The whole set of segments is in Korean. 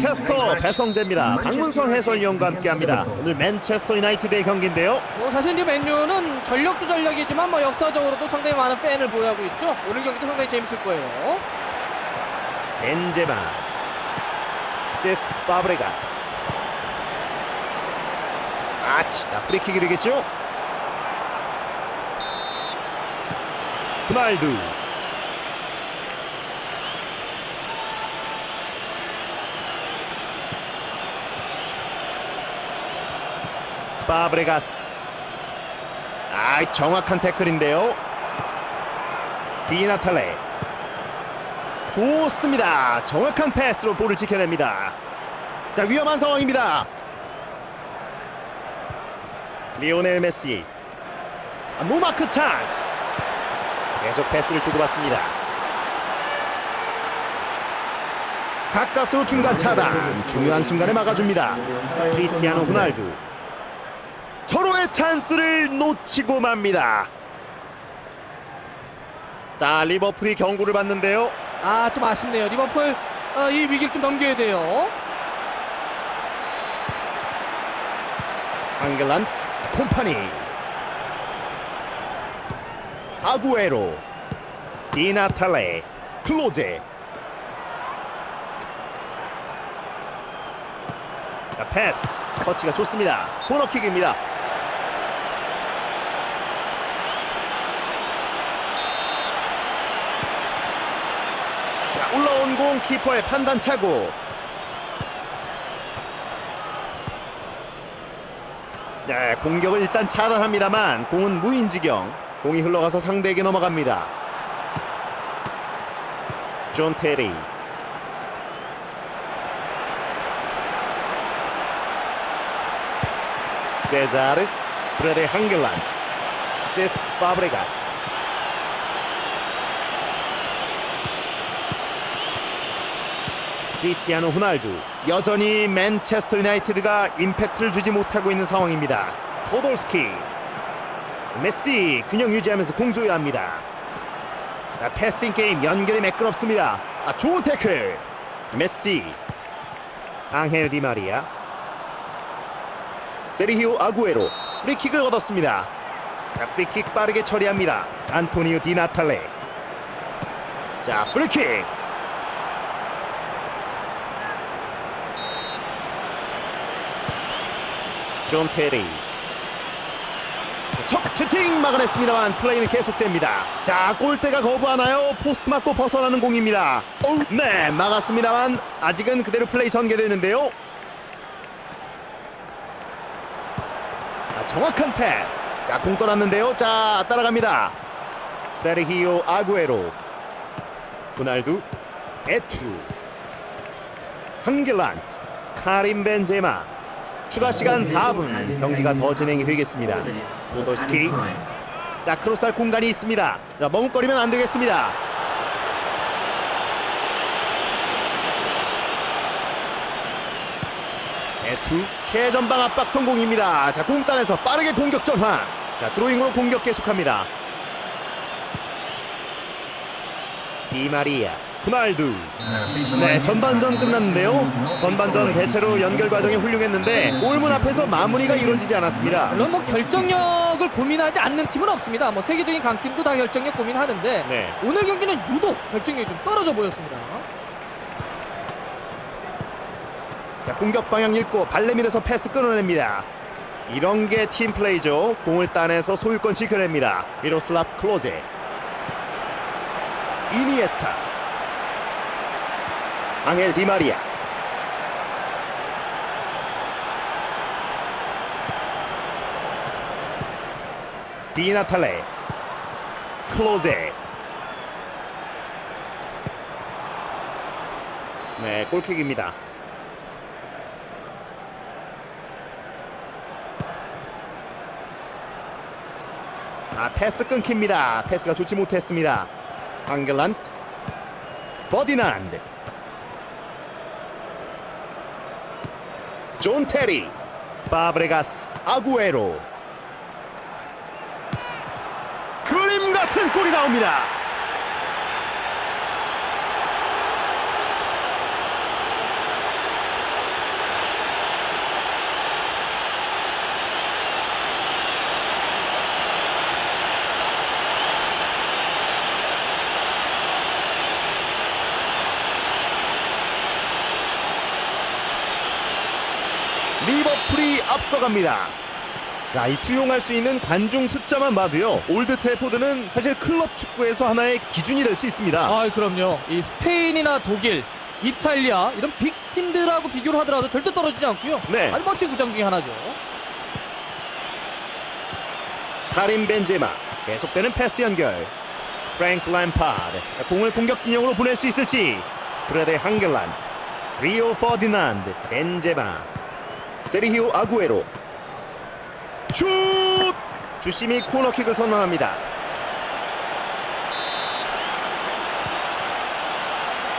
캐스터 배성재입니다. 박문성 해설위원과 함께합니다. 오늘 맨체스터 유나이티드의 경기인데요. 뭐 사실 이 맨유는 전력도 전력이지만 뭐 역사적으로도 상당히 많은 팬을 보유하고 있죠. 오늘 경기도 상당히 재밌을 거예요. 벤제마, 세스 파브레가스. 아치, 자, 프리킥이 되겠죠? 호날두. 파브레가스. 아, 정확한 태클인데요. 디나탈레. 좋습니다. 정확한 패스로 볼을 지켜냅니다. 자, 위험한 상황입니다. 리오넬 메시. 아, 무마크 찬스. 계속 패스를 주고받습니다. 가까스로 중간 차단. 중요한 순간에 막아줍니다. 크리스티아노 호날두. 서로의 찬스를 놓치고 맙니다. 자, 리버풀이 경고를 받는데요. 아 좀 아쉽네요. 리버풀 어, 이 위기를 좀 넘겨야 돼요. 앙글란 콤파니 아구에로 디나탈레 클로제 자, 패스 터치가 좋습니다 코너킥입니다 자, 공 키퍼의 판단 차고 네, 공격을 일단 차단합니다만 공은 무인지경. 공이 흘러가서 상대에게 넘어갑니다. 존 테리. 세자르, 브레데 한글란, 세스 파브레가스. 크리스티아노 호날두 여전히 맨체스터 유나이티드가 임팩트를 주지 못하고 있는 상황입니다. 포돌스키 메시 균형 유지하면서 공 소유합니다. 자, 패싱 게임 연결이 매끄럽습니다. 아, 좋은 태클 메시 앙헬 디마리아 세리히오 아구에로 프리킥을 얻었습니다. 자, 프리킥 빠르게 처리합니다. 안토니오 디나탈레 자 프리킥 존 테리. 첫 슈팅 막아냈습니다만 플레이는 계속됩니다. 자 골대가 거부하나요? 포스트 맞고 벗어나는 공입니다. 어우, 네 막았습니다만 아직은 그대로 플레이 전개되는데요. 자, 정확한 패스. 자공 떠났는데요. 자 따라갑니다. 세르히오 아구에로. 호날두 에투 한길란트 카림 벤제마 추가 시간 4분 경기가 더 진행이 되겠습니다. 포돌스키 자 크로스할 공간이 있습니다. 자, 머뭇거리면 안 되겠습니다. 에투 최전방 압박 성공입니다. 자 공단에서 빠르게 공격 전환. 자 드로잉으로 공격 계속합니다. 디마리아 호날두 네, 전반전 끝났는데요. 전반전 대체로 연결 과정이 훌륭했는데 골문 앞에서 마무리가 이루어지지 않았습니다. 물론 뭐 결정력을 고민하지 않는 팀은 없습니다. 뭐 세계적인 강팀도 다 결정력 고민하는데 네. 오늘 경기는 유독 결정력이 좀 떨어져 보였습니다. 자, 공격 방향 읽고 발레밀에서 패스 끊어냅니다. 이런 게 팀 플레이죠. 공을 따내서 소유권 지켜냅니다. 미로슬랍 클로제. 이니에스타. 앙헬 디마리아. 디나탈레. 클로제. 네, 골킥입니다. 아 패스 끊깁니다. 패스가 좋지 못했습니다. 앙글란트 버디난드 존 테리 파브레가스 아구에로 그림 같은 골이 나옵니다. 리버풀이 앞서갑니다. 자, 이 수용할 수 있는 관중 숫자만 봐도요. 올드 트래포드는 사실 클럽 축구에서 하나의 기준이 될 수 있습니다. 아, 그럼요. 이 스페인이나 독일, 이탈리아 이런 빅 팀들하고 비교를 하더라도 절대 떨어지지 않고요. 네. 아주 멋진 구장 중에 하나죠. 카림 벤제마 계속되는 패스 연결 프랭크 램파드 공을 공격 진영으로 보낼 수 있을지 브레데 한겔란 리오 퍼디난드 벤제마 세리히오 아구에로. 슛! 주심이 코너킥을 선언합니다.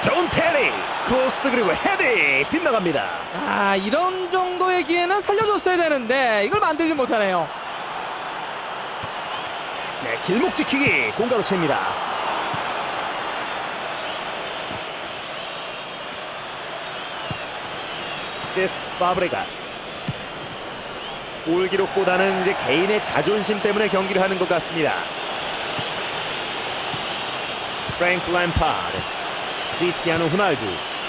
존 테리 크로스 그리고 헤딩 빗나갑니다. 아, 이런 정도의 기회는 살려줬어야 되는데 이걸 만들지 못하네요. 네, 길목 지키기 공가로 챕니다. 세스 파브레가스 골 기록보다는 이제 개인의 자존심 때문에 경기를 하는 것 같습니다. 프랭크 램파드, 크리스티아노 호날두,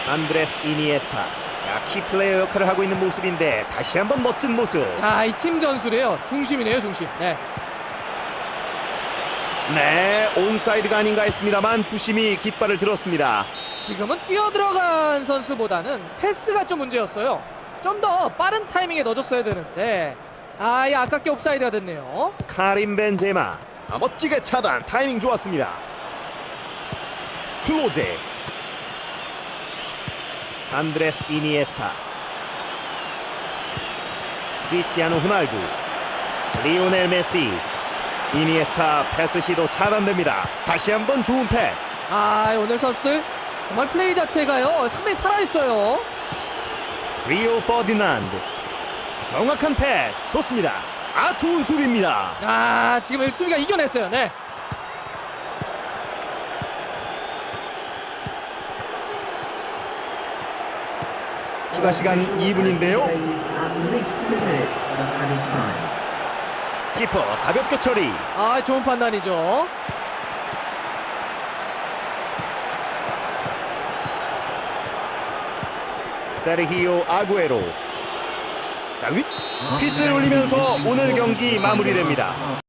안드레스 이니에스타. 야, 키플레이어 역할을 하고 있는 모습인데 다시 한번 멋진 모습. 아, 이 팀 전술이에요. 중심이네요, 중심. 네. 네, 온사이드가 아닌가 했습니다만 부심이 깃발을 들었습니다. 지금은 뛰어들어간 선수보다는 패스가 좀 문제였어요. 좀 더 빠른 타이밍에 넣어줬어야 되는데 아, 이 아깝게 옵사이드가 됐네요. 카림 벤제마 아, 멋지게 차단 타이밍 좋았습니다. 클로제 안드레스 이니에스타 크리스티아노 호날두 리오넬 메시 이니에스타 패스 시도 차단됩니다. 다시 한번 좋은 패스. 아, 오늘 선수들 정말 플레이 자체가요 상당히 살아있어요. 리오 퍼디난드 정확한 패스 좋습니다. 아 좋은 수비입니다. 아, 지금 수비가 이겨냈어요. 네. 추가 시간 2분인데요. 키퍼 가볍게 처리. 아, 좋은 판단이죠. 세르히오 아구에로. 자, 윗? 퀴스를 올리면서 오늘 경기 마무리됩니다.